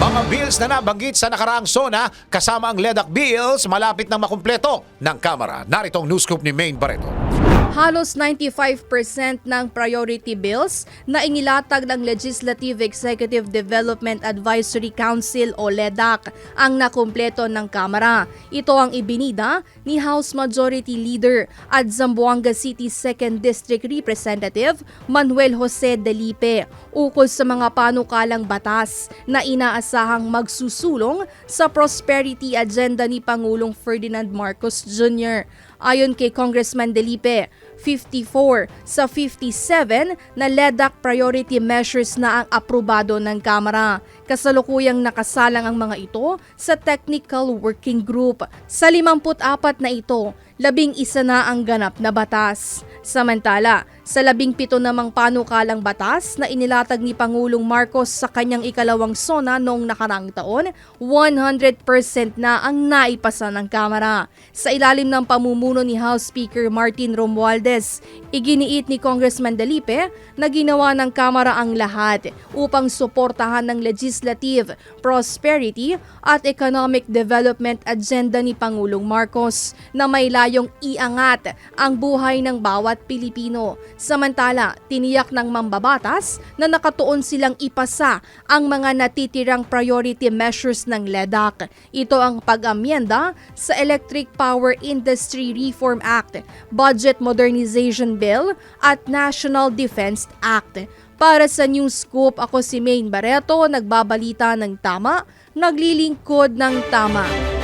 Mga bills na nabanggit sa nakaraang SONA kasama ang LEDAC bills malapit na makumpleto ng Kamara. Narito ang news scoop ni Maine Barreto. Halos 95% ng priority bills na inilatag ng Legislative Executive Development Advisory Council o LEDAC ang nakumpleto ng Kamara. Ito ang ibinida ni House Majority Leader at Zamboanga City 2nd District Representative Manuel Jose Delipe ukol sa mga panukalang batas na inaasahang magsusulong sa prosperity agenda ni Pangulong Ferdinand Marcos Jr. Ayon kay Congressman Delipe, 54 sa 57 na LEDAC priority measures na ang aprobado ng Kamara. Kasalukuyang nakasalang ang mga ito sa Technical Working Group. Sa 54 na ito, labing isa na ang ganap na batas. Samantala, sa labing pito namang panukalang batas na inilatag ni Pangulong Marcos sa kanyang ikalawang sona noong nakarang taon, 100% na ang naipasa ng Kamara. Sa ilalim ng pamumuno ni House Speaker Martin Romualdez, iginiit ni Congressman Dalipe na ginawa ng Kamara ang lahat upang suportahan ng legislative, prosperity at economic development agenda ni Pangulong Marcos na may layong iangat ang buhay ng bawat Pilipino. Samantala, tiniyak ng mambabatas na nakatuon silang ipasa ang mga natitirang priority measures ng LEDAC. Ito ang pag-amyenda sa Electric Power Industry Reform Act, Budget Modernization Bill at National Defense Act. Para sa News Scoop, ako si Maine Barreto, nagbabalita ng tama, naglilingkod ng tama.